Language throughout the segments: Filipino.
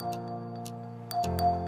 Thank you.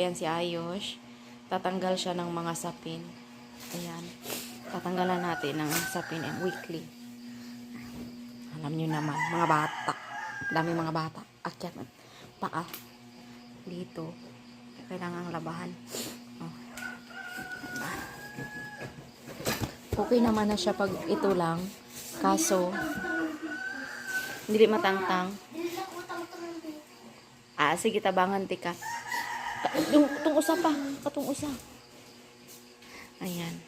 Ayan si Ayos. Tatanggal siya ng mga sapin. Ayan. Tatanggalan natin ng sapin and weekly. Alam nyo naman, mga bata. Dami mga bata. Akyat at paa. Dito. Kailangan labahan. Oh. Okay naman na siya pag ito lang. Kaso, hindi matangtang. Ah, sige, tabangan tika. Yung, itong usa pa. Katong usa. Ayan.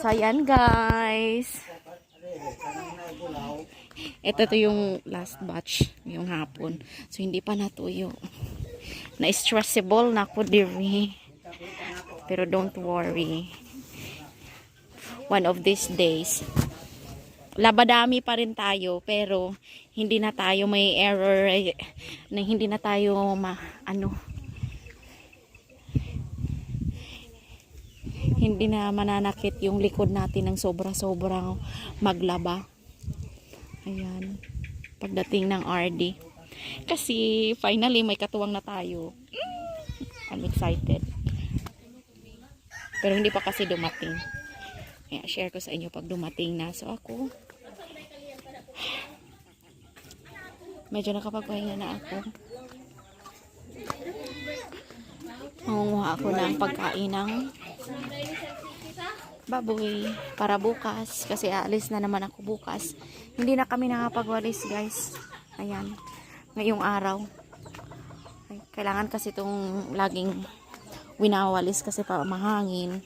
So, ayan guys. Ito to yung last batch, yung hapon. So, hindi pa natuyo. Na-stressable na ako diri. Pero don't worry. One of these days, labadami pa rin tayo, pero hindi na tayo may error, eh, na hindi na tayo ma, ano, hindi na mananakit yung likod natin ng sobra-sobrang maglaba. Ayan. Pagdating ng RD. Kasi finally may katuwang na tayo. I'm excited. Pero hindi pa kasi dumating. Kaya share ko sa inyo pag dumating na. So ako, medyo nakapagpahinga na ako. Mangunguha ako ng pagkain ng baboy para bukas. Kasi aalis na naman ako bukas. Hindi na kami nakapagwalis guys. Ayan. Ngayong araw. Ay, kailangan kasi itong laging winawalis kasi pa mahangin.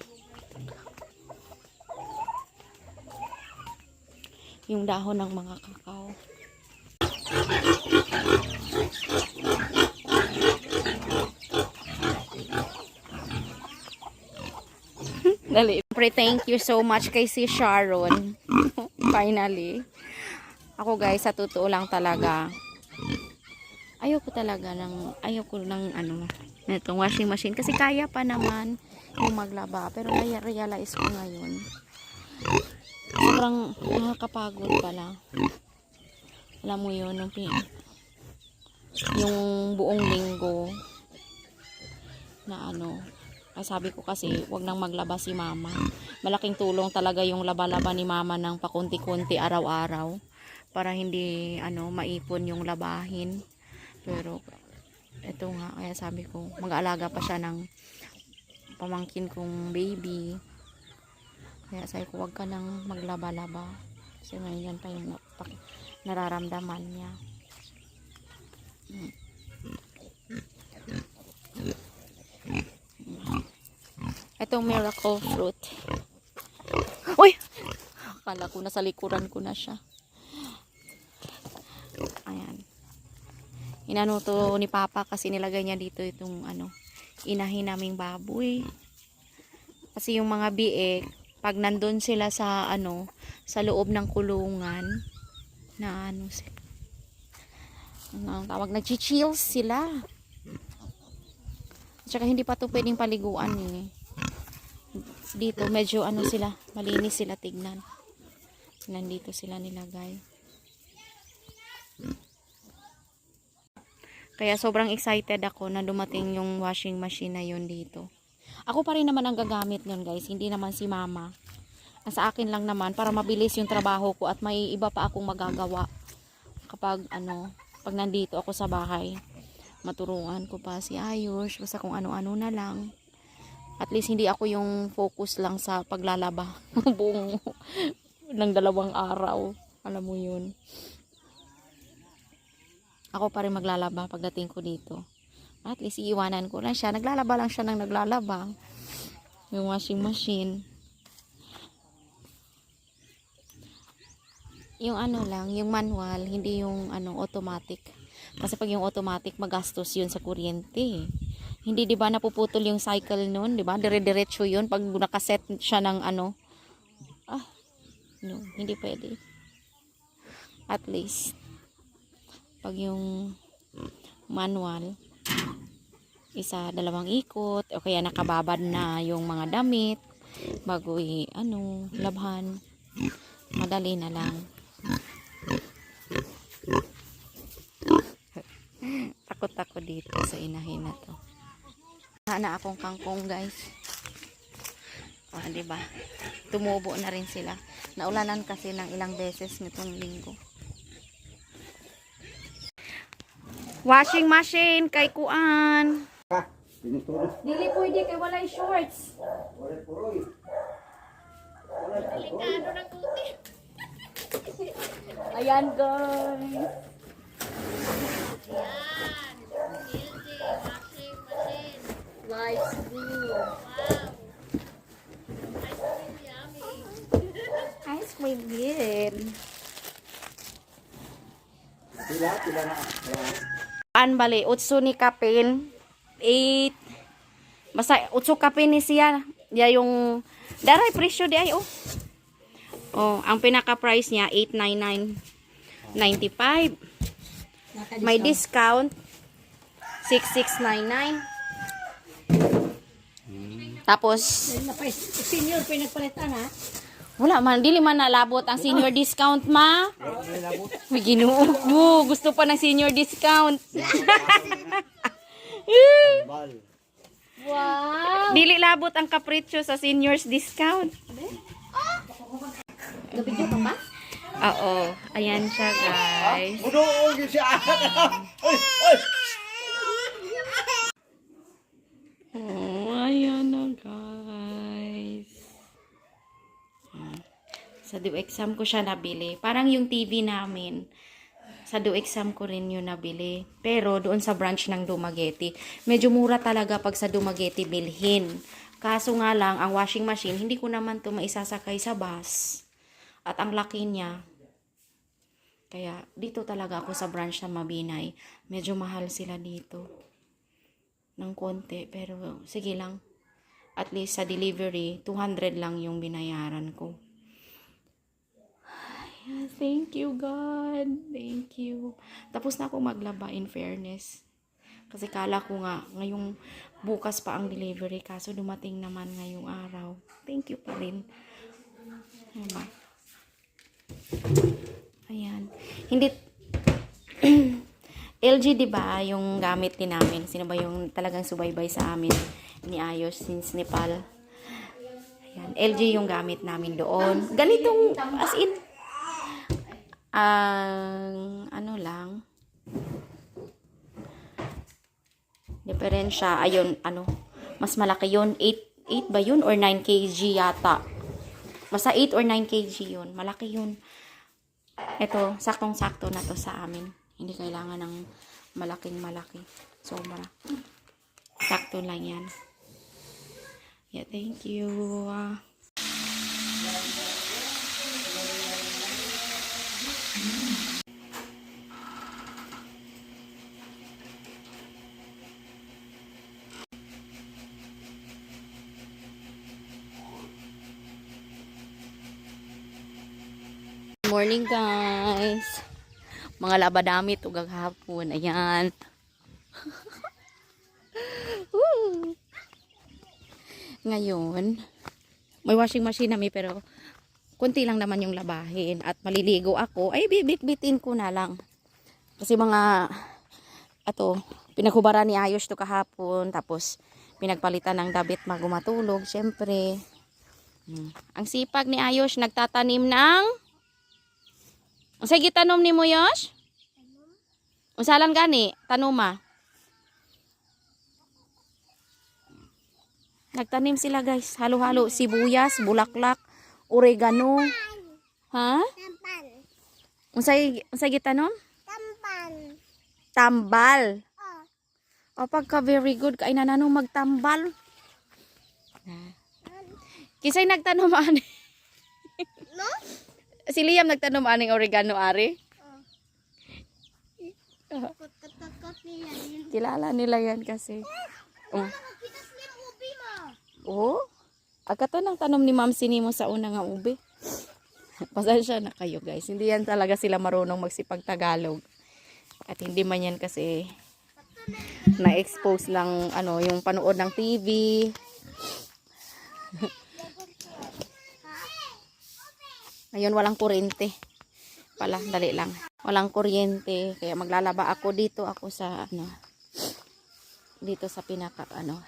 Yung dahon ng mga kakao Dali. Pre, thank you so much kay si Sharon. Finally. Ako guys, sa totoo lang talaga. Ayoko talaga ng, ayoko ng ano, nitong washing machine. Kasi kaya pa naman yung maglaba. Pero na-realize ko ngayon. Sobrang nakakapagod pala. Alam mo yun, yung, yung buong linggo na ano, sabi ko kasi, wag nang maglaba si mama. Malaking tulong talaga yung laba-laba ni mama ng pakunti-kunti araw-araw para hindi ano maipon yung labahin. Pero ito nga, kaya sabi ko, mag-aalaga pa siya ng pamangkin kong baby. Kaya sabi ko, wag ka nang maglaba-laba. Kasi ngayon yan pa yung nararamdaman niya. Itong miracle fruit. Uy! Akala ko nasa likuran ko na siya. Ayan. Inano to ni Papa kasi nilagay niya dito itong ano, inahin naming baboy. Kasi yung mga biek, pag nandun sila sa ano, sa loob ng kulungan, na ano sila, ano ang tawag, nag-chill sila. At saka hindi pa to pwedeng paliguan eh. Dito, medyo ano sila, malinis sila tignan. Nandito sila nilagay. Kaya sobrang excited ako na dumating yung washing machine na yun dito. Ako pa rin naman ang gagamit nun guys, hindi naman si mama. Ang Sa akin lang naman para mabilis yung trabaho ko at may iba pa akong magagawa kapag ano, pag nandito ako sa bahay. Maturuan ko pa si Ayush, basta kung ano-ano na lang. At least hindi ako yung focus lang sa paglalaba buong ng dalawang araw. Alam mo yun. Ako pa rin maglalaba pagdating ko dito. At least iiwanan ko lang siya. Naglalaba lang siya ng naglalaba. Yung washing machine. Yung ano lang, yung manual, hindi yung ano automatic. Kasi pag yung automatic, magastos yun sa kuryente. Hindi 'di ba napuputol yung cycle noon, 'di ba? Dire-diretso 'yun pag nakaset siya ng ano. Ah. No, hindi pwede. At least pag yung manual isa dalawang ikot o kaya nakababad na yung mga damit bago i ano labhan madali na lang takot ako dito sa inahin na to na akong kangkong guys. O di ba? Tumubo na rin sila. Naulanan kasi ng ilang beses nitong linggo. Washing machine kay kuan. Dili pwede kay walay shorts Wala puroy. delikado ng kuti ayan guys. Life's good. Ice cream good. Pila na. An bali, utso ni kapin. 8. Basta utso kapin ni siya. Ya yung daray presyo di ay oh. Oh, ang pinaka price niya 899.95. May discount 6699. Tapos Senior, pinagpalitan ha? Wala man dili man nalabot ang senior discount ma. May ginuog. Gusto pa ng senior discount. Wow! Dili labot ang kapritsyo sa seniors discount. Nabidyo ka pa? Oo. Ayan siya, guys. Budoog yun siya. Oy, oy. Oh, ayan na, guys. Hmm. Sa do exam ko siya nabili. Parang yung TV namin. Sa do exam ko rin yun nabili. Pero doon sa branch ng Dumaguete, medyo mura talaga pag sa Dumaguete bilhin. Kaso nga lang, ang washing machine, hindi ko naman to maisasakay sa bus. At ang laki niya. Kaya dito talaga ako sa branch ng Mabinay. Medyo mahal sila dito ng konti. Pero sige lang. At least sa delivery, 200 lang yung binayaran ko. Ay, Thank you, God. Thank you. Tapos na ako maglaba in fairness. Kasi kala ko nga, ngayong bukas pa ang delivery. Kaso dumating naman ngayong araw. Thank you pa rin. Diba? Ayan. Hindi, LG 'di ba yung gamit din namin. Sino ba yung talagang subaybay sa amin? ni Ayos since Nepal. Ayan, LG yung gamit namin doon. Ganitong, as in, ang ano lang, diferensya, ayun, ano, mas malaki yun, 8, 8 ba yun, or 9 kg yata. Basta 8 or 9 kg yun, malaki yun. Ito, saktong-sakto na to sa amin. Hindi kailangan ng malaking malaki. Sobra. Sakto lang yan. Yeah, thank you. Good morning guys. Mga labadamit ug hapon. Ayan. Ngayon, may washing machine nami pero konti lang naman yung labahin at maliligo ako. Ay bibit-bitin ko na lang. Kasi mga ato, pinaghubaran ni Ayos to kahapon tapos pinagpalitan ng dabit bago matulog, syempre. Hmm. Ang sipag ni Ayos nagtatanim ng Ang sige tanom ni mo, Yosh? Unsalan gani? Tanuma. Nagtanim sila, guys. Halo-halo. Sibuyas, bulaklak, oregano. Ha? Tampan. Unsay unsay gitanom? Tampan. Tambal. Oh. O pagka very good kay nanano magtambal. Kisay nagtanom ani? No? Si Liam nagtanom aning oregano ari. Niya yun. Kilala nila yan kasi. Oh. Mo. Oh, agka to nang tanom ni Ma'am Sini mo sa una nga ube. Pasensya na kayo guys. Hindi yan talaga sila marunong magsipag Tagalog. At hindi man yan kasi na-expose ng ano, yung panood ng TV. Ngayon walang kuryente. Pala, dali lang. Walang kuryente. Kaya maglalaba ako dito ako sa ano dito sa pinaka ano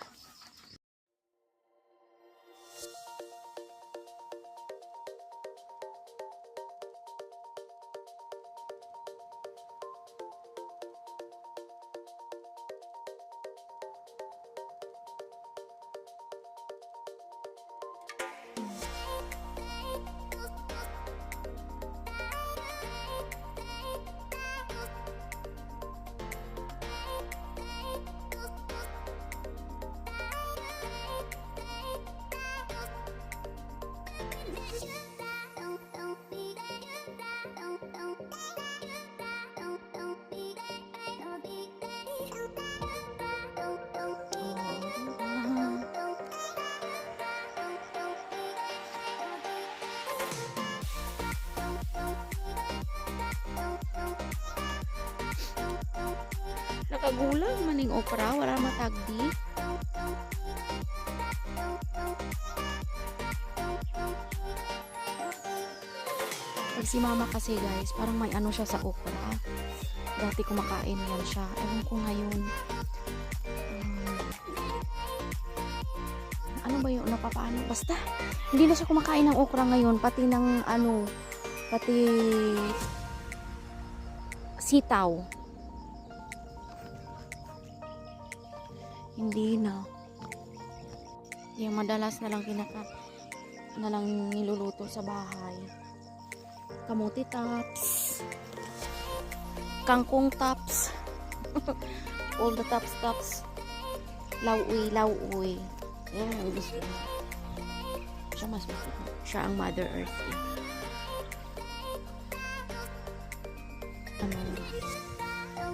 Nakagulang maning okra, wala matagdi. Pag si mama kasi guys, parang may ano siya sa okra. Dati kumakain yan siya. Ewan ko ngayon. um, ano ba yung napapaano? Basta, hindi na siya kumakain ng okra ngayon. Pati ng ano, pati sitaw. Hindi na. Yung madalas na lang kinaka na lang niluluto sa bahay. Kamuti tops. Kangkong tops. All the tops tops. Lauwi, lauwi. Yan ang gusto. Siya mas gusto. Siya ang Mother Earth. eh. Ano,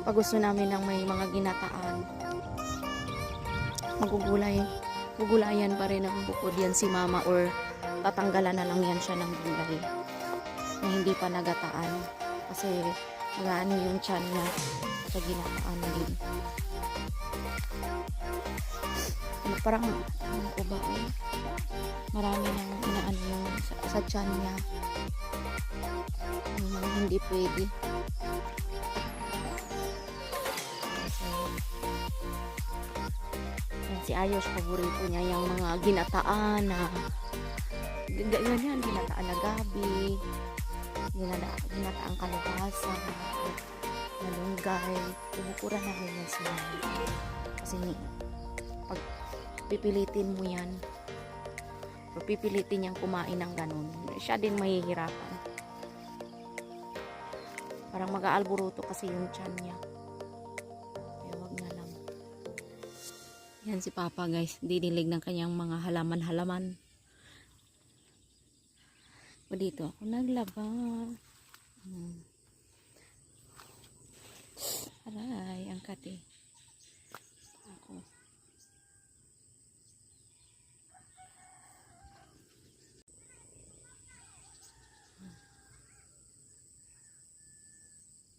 pag gusto namin ng may mga ginataan, magugulay gugulayan pa rin. Ang bukod yan si mama or tatanggalan na lang yan siya ng gulay na hindi pa nagataan. Kasi nagaano yung tiyan niya sa ginataan din. Ano, parang ano ko ba eh? Marami nang inaano yung sa, sa tiyan niya. Mga hindi pwede Si Ayos, paborito niya yung mga ginataan na ganyan, ginataan na gabi, ginata, ginataang kalabasa, malunggay. Tinukura namin yan sila. Kasi pag pipilitin mo yan, o pipilitin niyang kumain ng ganun, siya din mahihirapan. Parang mag-aalburuto kasi yung tiyan niya. Yan si Papa guys, dinilig ng kanyang mga halaman-halaman. O dito ako naglaba. Hmm. Aray, ang kati.